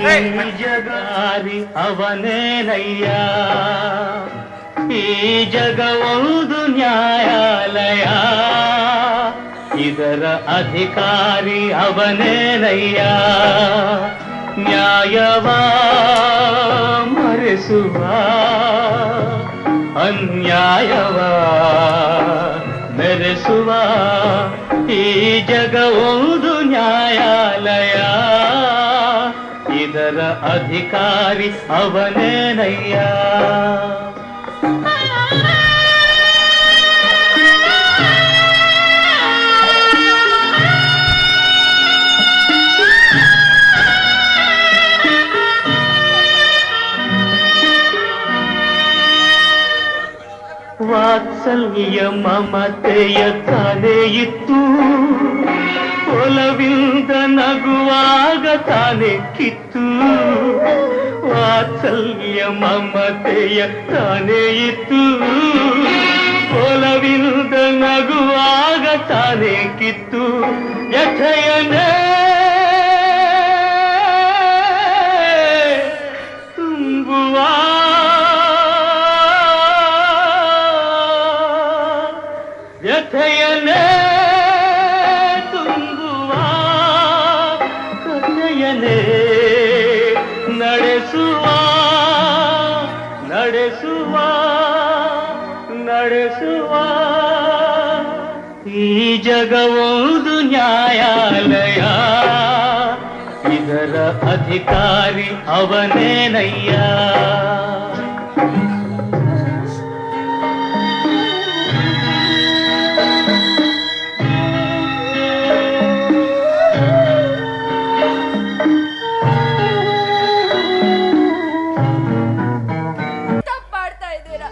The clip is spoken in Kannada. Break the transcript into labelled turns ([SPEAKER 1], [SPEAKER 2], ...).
[SPEAKER 1] ಈ ಜಗಾರಿ ಅವನೇನಯ್ಯ ಈ ಜಗವೊಂದು ನ್ಯಾಯಾಲಯ ಇದರ ಅಧಿಕಾರಿ ಅವನೇನಯ್ಯ ನ್ಯಾಯವ ಮರೆಸುವ ಅನ್ಯಾಯವ ಮೆರೆಸುವ ಈ ಜಗವೊಂದು ನ್ಯಾಯಾಲಯ ಇದರ ಅಧಿಕಾರಿ ಅವನೇನಯ್ಯ ವಾತ್ಸಲ್ಯ ಮಮತೆಯ ತಾನೇ ಇತ್ತು ಒಲವಿಂದ ನಗುವಾಗ ತಾನೆ ಕಿತ್ತು. ವಾತ್ಸಲ್ಯ ಮಮತೆಯ ತಾನೇ ಇತ್ತು. ಒಲವಿಂದ ನಗುವಾಗ ತಾನೇ ಕಿತ್ತು. ಯಥಯನೇ ನಡೆಸುವ ನಡೆಸುವ. ಈ ಜಗವೊಂದು ನ್ಯಾಯಾಲಯ ಇದರ ಅಧಿಕಾರಿ ಅವನೇನಯ್ಯ?